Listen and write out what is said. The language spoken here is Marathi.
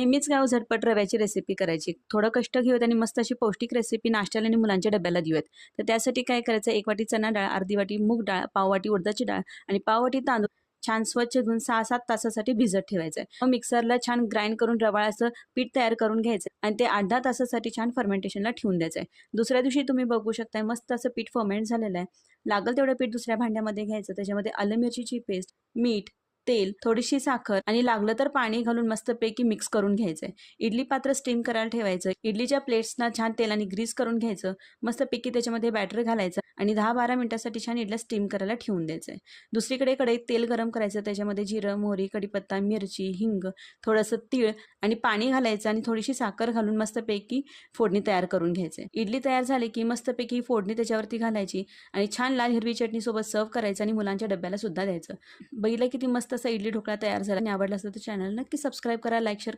नेहमीच गाव झटपट रव्याची रेसिपी करायची. थोडं कष्ट घेऊयात आणि मस्त अशी पौष्टिक रेसिपी नाश्त्याला आणि मुलांच्या डब्याला देऊयात. तर त्यासाठी काय करायचं? एक वाटी चणा डाळ अर्धी वाटी मूग डाळ पाववाटी उडदाची डाळ आणि पाववाटी तांदूळ. छान स्वच्छ धुवून सहा सात तासासाठी भिजत ठेवायचं. आहे मग मिक्सरला छान ग्राइंड करून रवाळाचं असं पीठ तयार करून घ्यायचं आणि ते आठ दहा तासासाठी छान फर्मेंटेशनला ठेवून द्यायचं. आहे दुसऱ्या दिवशी तुम्ही बघू शकताय मस्त असं पीठ फर्मेंट झालेलं आहे. लागल तेवढं पीठ दुसऱ्या भांड्यामध्ये घ्यायचं. त्याच्यामध्ये आलं मिरचीची पेस्ट मीठ तेल थोडीशी साखर आणि लागलं तर पाणी घालून मस्तपैकी मिक्स करून घ्यायचं आहे इडली पात्र स्टीम करायला ठेवायचं. इडलीच्या प्लेट्सना छान तेलाने ग्रीस करून घ्यायचं. मस्तपैकी त्याच्यामध्ये बॅटर घालायचं आणि दहा बारा मिनिटासाठी छान इडल्या स्टीम करायला ठेवून द्यायचं आहे दुसरीकडे कढईत तेल गरम करायचं. त्याच्यामध्ये जिरं मोहरी कढीपत्ता मिरची हिंग थोडंसं तीळ आणि पाणी घालायचं आणि थोडीशी साखर घालून मस्तपैकी फोडणी तयार करून घ्यायचे इडली तयार झाली की मस्तपैकी फोडणी त्याच्यावरती घालायची आणि छान लाल हिरवी चटणी सोबत सर्व करायचं आणि मुलांच्या डब्याला सुद्धा द्यायचं. बघितलं किती मस्त असा इडली ढोकळा तयार झाला. आणि आवडला असतं तर चॅनल नक्की सबस्क्राईब करा लाईक शेअर